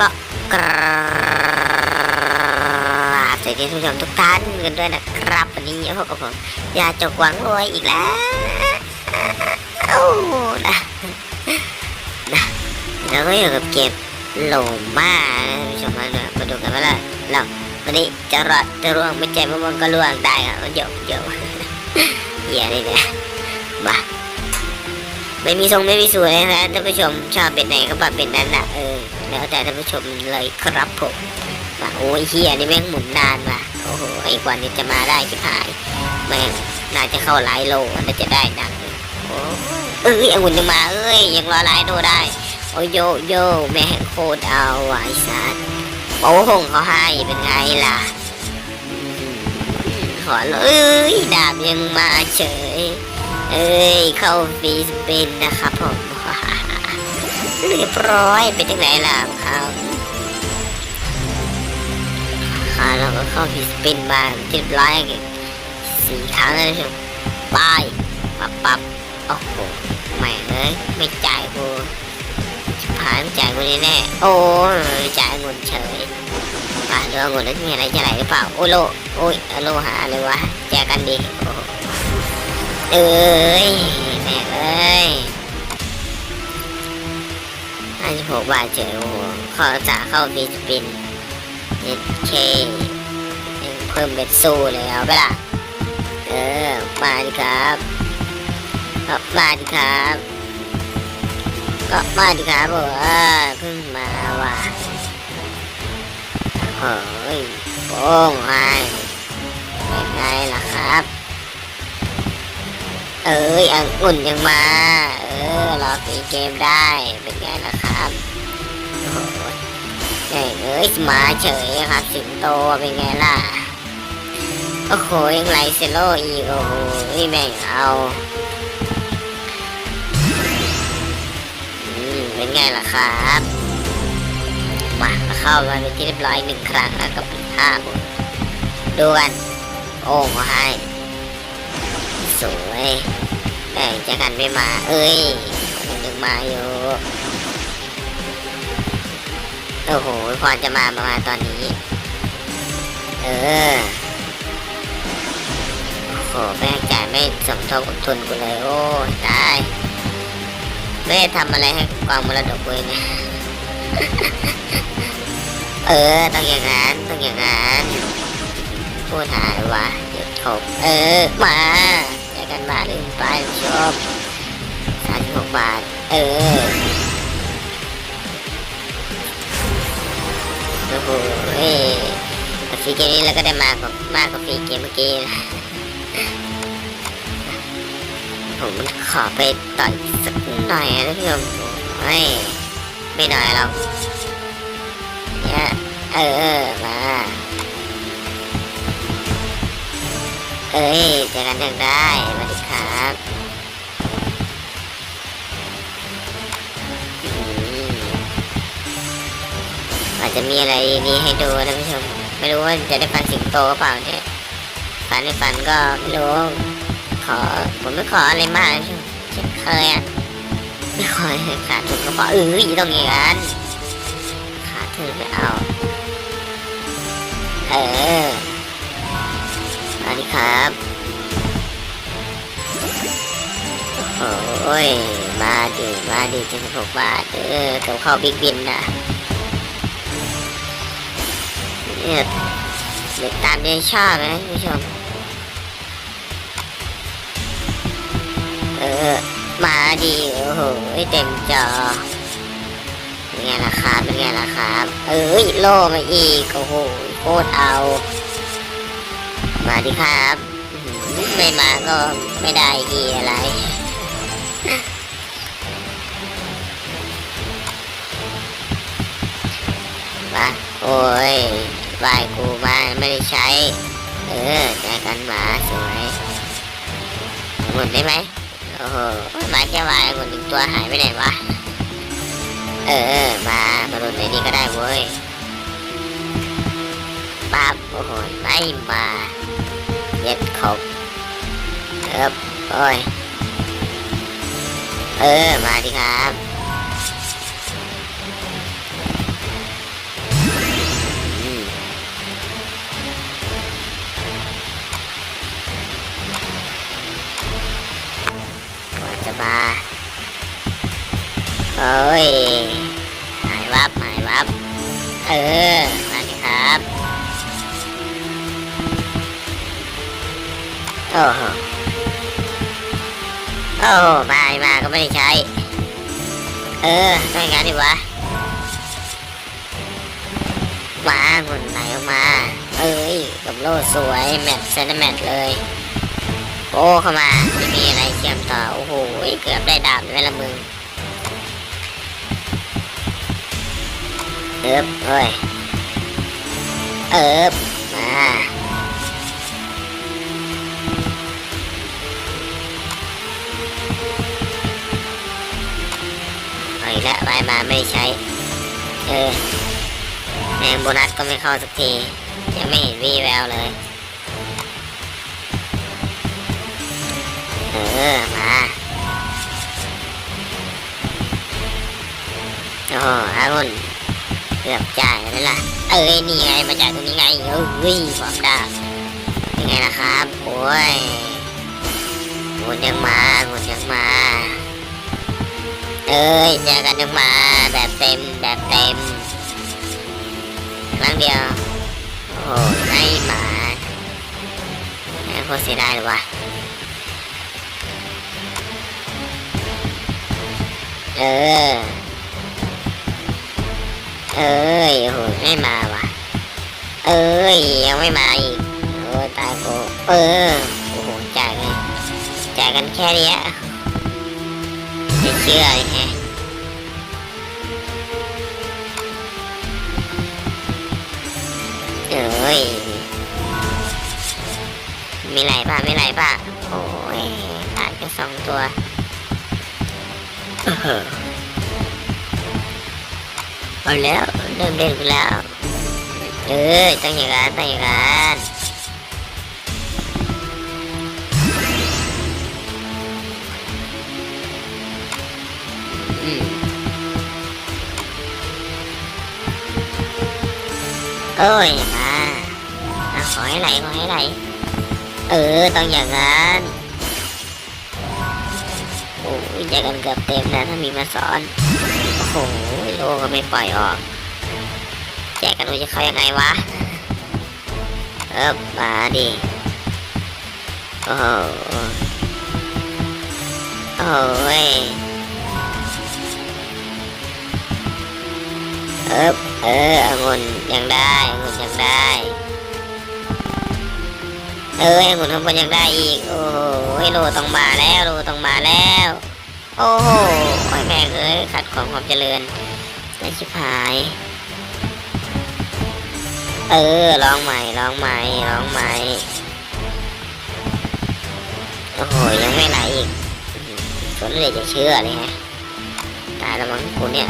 ก็กราบสวัสดีท่านผู้ชมทุกท่านกันด้วยนะครับ วันนี้พบกับผมยาจกหวังรวยอีกแล้วโอ้นะนะเราก็อยู่กับเกมโลมาท่านผู้ชมมาดูมาดูกันว่าล่ะเราวันนี้จะรอดจะร่วงไม่ใจมะม่วงก็ร่วงได้ครับมันเยอะเยอะเหี้ยนี่นะมาไม่มีทรงไม่มีสูตรเลยนะท่านผู้ชมชอบเป็นไหนก็ปรับเป็นนั้นนะเออ แล้วแต่ท่านผู้ชมเลยครับผมมาโอ้ยเฮียนี่แม่งหมุนนานว่ะโอ้โหไอ้กว่านี้จะมาได้ชิบหาย แม่งน่าจะเข้าหลายโลน่าจะได้ดังเลยโอ้เอ้ยองุ่นยังมาเอ้ยยังรอหลายโลได้โอ้ยโยโย่แม่งโคตรเอาว่ะไอ้สัสโอ้หงเขาให้เป็นไงล่ะอืมขอเลยเอ้ยดาบยังมาเฉย เอ้ยเข้าฟีสเปินนะครับผม เรียบร้อยไปถึงไหนล่ะครับค่ะเราก็เข้าฟีสปินมาเรียบร้อยสี่ครั้งแล้วนะครับไปปับปับโอ้โหไม่เลยไม่จ่ายกูชิบหายไม่จ่ายกูแน่ๆโอ้จ่ายเงินเฉยป่าเรือเงินแล้วจะมีอะไรจะไหลหรือเปล่าโอโลโอ้ยโลหาเลยวะแจกกันดีโอ้เอ้ยแม่เอ้ย ห้าสิบหกบาทเจอโอ้โหขอจ่าเข้าฟีสปินเอ็ดเคยเพิ่มเป็นสู้เลยเอาไปละเออมาดิครับก็มาดิครับ ก็มาดิครับผมเออเพิ่งมาว่ะโอ้ยโป้งไอ้เป็นไงล่ะครับ เอ้ยอังอุ่นยังมา เออรอตีเกมได้เป็นไงล่ะครับโอ้โหเอ้ยเอ้ยมาเฉยครับสิงโตเป็นไงล่ะโอ้โหยังไลเซโลอีกโอ้โหนี่แม่งเอาอืมเป็นไงล่ะครับมาเข้ามาเป็นที่เรียบร้อยหนึ่งครั้งแล้วก็ปิดห้าคนดูกัน โอ้โหให้ สวยแต่จะกันไม่มา เอ้ยมันยังมาอยู่ โอ้โหพรจะมาประมาณตอนนี้ เออโอ้โหแม่งจ่ายไม่สมทบทุนกูเลย โอ้ตายไม่ได้ทำอะไรให้กองมรดกเลยเนี่ยเออ ต้องอย่างนั้นต้องอย่างนั้นพูดหายวะหยุดถกเออ มา เจอกันมาลืมไปชอบสามสิบหกบาท เออโอ้โหเอ้ฟรีเกมนี้แล้วก็ได้มากกว่ามากกว่าฟรีเกมเมื่อกี้นะผมขอไปต่อยสักหน่อยนะท่ผู้ชมโอ้ยไม่หน่อยหรอกเนี่ยเออมาเอ้ยเจอกันยังได้ ครับอาจจะมีอะไรดีให้ดูนะผู้ชม ไม่รู้ว่าจะได้ฟังสิงโตหรือเปล่าเนี่ยฝันในฝันก็ไม่รู้ ขอผมไม่ขออะไรมากนะเช่นเคยอะไม่ขอขาดทุนก็พอเออองอย่างนั้นขาดทุนไม่เอา เออสวัสดีครับ โอ้ย มาดิมาดิเจ็ดสิบหกบาท เออกับเข้าบิ๊กบินนะเนี่ยเด็กตามใจชอบนะคุณผู้ชม เออ มาดิ โอ้โห เต็มจอเป็นไงล่ะครับเป็นไงล่ะครับ เอ้ย โล่มาอีก โอ้โห โคตรเอา มาดิครับ ไม่มาก็ไม่ได้ทีอะไร โอ้ยบายกูมาไม่ได้ใช้ เออแจกันหมาสวยหมุนได้ไหมโอ้โหหมาแค่วายหมุนหนึ่งตัวหายไปไหนวะ เออ มา มาหมุนในนี้ก็ได้เว้ยปั๊บโอ้โหไม่มาเย็ดครบเอบโอ้ย เออ มาดิครับ มาโอ้ยหายวับหายวับ เออ มาสิครับ โอ้โหโอ้มามาก็ไม่ได้ใช้ เออไม่งานดีวะมาหุ่นไหลออกมา เอ้ยกับโลสวย แมทเซนแมทเลย โอ้เข้ามาไม่มีอะไรเชื่อมต่อ โอ้โหเกือบได้ดาบเลยละมึงเอิบเอ้ยเอิบมาเอาอีกแล้วไปมาไม่ใช้ เออแมงโบนัสก็ไม่เข้าสักที ยังไม่เห็นวี่แววเลย เออ มาโอ้โหอารุณเกือบจ่ายแล้วล่ะ เอ้ย นี่ไง มาจากตรงนี้ไงเอ้ยความดาบยังไงล่ะครับ โอ้ยหมุนยังมาหมุนยังมา เอ้ยเจอกันยังมา แบบเต็ม แบบเต็ม ครั้งเดียว โอ้โหไม่มาแม่งโคตรเสียดายเลยวะ เออ เอ้ยโหไม่มาว่ะเอ้ยยังไม่มาอีกโอ้ตายโกเออโอ้โหจ่ายเลยจ่ายกันแค่เนี้ยไม่เชื่อเลยฮะเอ้ยมีไหลป่ะมีไหลป่ะโอ้ยขาดแค่สองตัว เออเอาแล้วเริ่มเล่นไปแล้วเออต้องอย่างนั้นต้องอย่างนั้นอืมโอ้ยมาอะขอให้ไหลขอให้ไหลเออต้องอย่างนั้นโอ้ ยใจกันเกือบเต็มนะถ้ามีมาสอน โอ้โหโลก็ไม่ปล่อยออก แจกกันว่าจะเข้ายังไงวะ เออมาดิโอ้โหโอ้ยเออเออองุ่นยังได้องุ่นยังได้ เอ้ยองุ่นข้างบนยังได้อีก โอ้โหโลต้องมาแล้วโลต้องมาแล้ว โอ้โหโอ้ยแม่งเอ้ยขัดของความเจริญไอ้ชิบหาย เออร้องใหม่ร้องใหม่ร้องใหม่โอ้โหยังไม่ไหลอีกสนเลยจะเชื่อเลยฮะตายแล้วมั้งคุณเนี่ย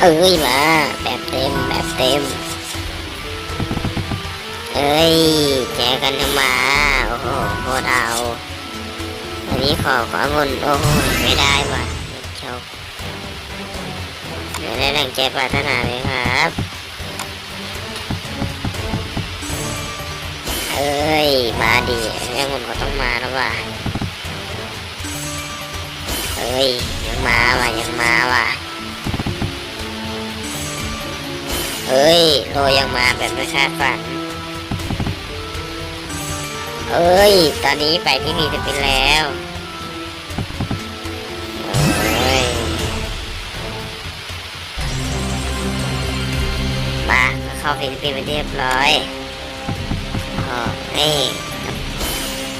เอ้ยมาแบบเต็มแบบเต็ม เอ้ย แจกกันยังมา โอ้โหโคตรเอาอันนี้ขอขอเงินโอ้โหไม่ได้ว่ะโชคไม่ได้ดังใจปรารถนาเลยครับ เอ้ย มาดิแม่งุนก็ต้องมาแล้วว่ะเอ้ย ยังมาว่ะยังมาว่ะเอ้ยโลยังมาแบบไม่คาดฝัน เอ้ย ตอนนี้ไปที่มีจะเป็นแล้วเอ้ยมาเข้าฟิลิปปินส์ไปเรียบร้อยอ๋อนี่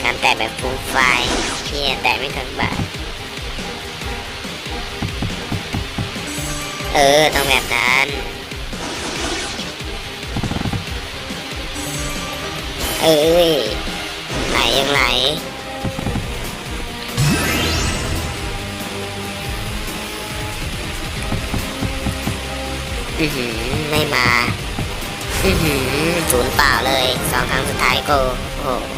การแตะแบบฟูลไฟเที่แตะไม่ถึงบาทเออ ต้องแบบนั้น เอ้ย ไหลยังไหลอือหือไม่มา อือหือศูนย์เปล่าเลยสองครั้งสุดท้ายโกโอ้โห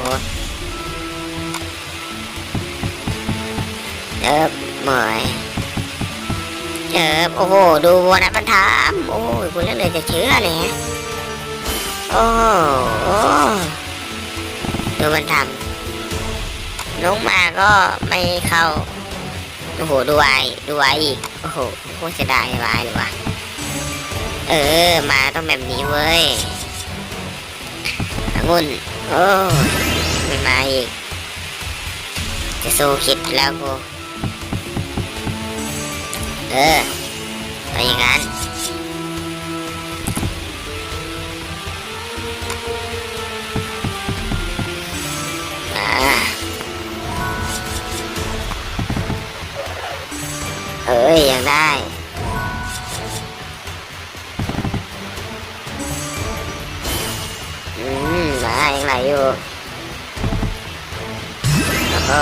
เอิบหมอยเอิบโอ้โห ดูวันะมันทำโอ้ยคุณเล่นเลยจะเชื่อเลยฮะโอ้โห ดูมันทำลงมาก็ไม่เข้า โอ้โห ดูไวดูไวอีก โอ้โหโคตรเสียดายไวเลยว่ะเออ มาต้องแบบนี้เว้ยองุ่นโอ้ไม่มาอีก จะสู้คิดแล้วกู เออไปอย่างนั้น ได้ อืมได้ไหลอยู่ โอ้โห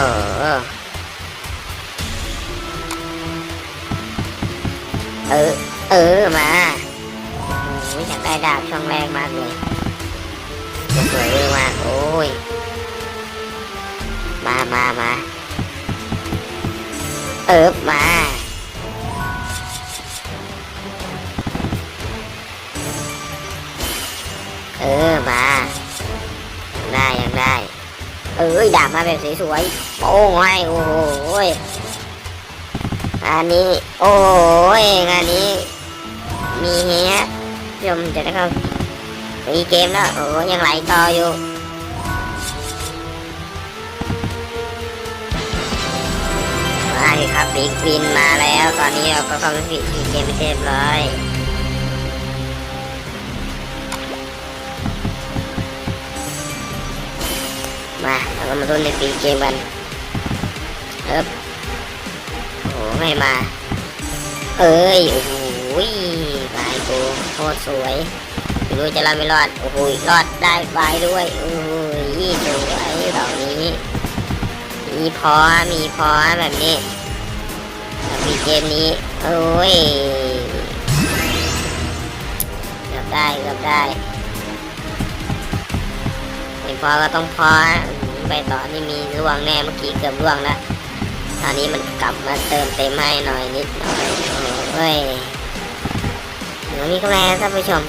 เออ เออ มาโอ้ยอยากได้ดาบช่องแรกมากเลยสวยมาก โอ้ย มามามาเอิบมา เออมาได้ยังได้ เอ้ยดาบมาแบบสวยๆโป้งให้โอ้โหยงานนี้โอ้ยงานนี้ มีเฮียยมจะได้เข้าตีเกมแล้วโอ้ยยังไหลต่ออยู่มาครับบิ๊กวินมาแล้ว ตอนนี้เราก็เข้าไปที่เกมเรียบร้อย มาเราก็มาลุ้นในปีเกมกันเอ๊บโอ้ไม่มา เอ้ย โอ้โหยบายกูโคตรสวยไม่รู้จะรอดไม่รอด โอ้โหยรอดได้บายด้วย โอ้ยสวยดอกนี้ มีพอ มีพอแบบนี้มีเกมนี้ โอ้ยเกือบได้เกือบได้ไม่พอก็ต้องพอ ไปต่อนี่มีร่วงแน่เมื่อกี้เกือบร่วงแล้วตอนนี้มันกลับมาเติมเต็มให้หน่อยนิดหน่อยโอ้ยเดี๋ยวนี้ก็แม่ท่านผู้ชม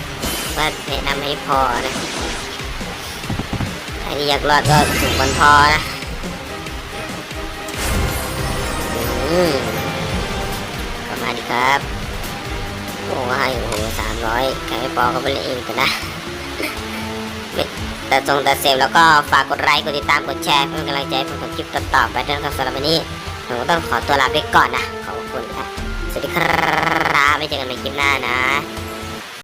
ว่าแนะนำให้พอนะใครที่อยากรอดก็ถูกคนพอนะอืมก็มาดีครับโอ้ให้โอ้โหสามร้อยใครไม่พอก็ไปเล่นเองก็ได้ แต่ทรงแต่เซฟแล้วก็ฝากกดไลค์กดติดตามกดแชร์เพื่อกำลังใจให้ผมทำคลิปต่อๆไปด้วยนะครับสำหรับวันนี้ผมต้องขอตัวลาไปก่อนนะขอบคุณครับสวัสดีครับไว้เจอกันในคลิปหน้านะ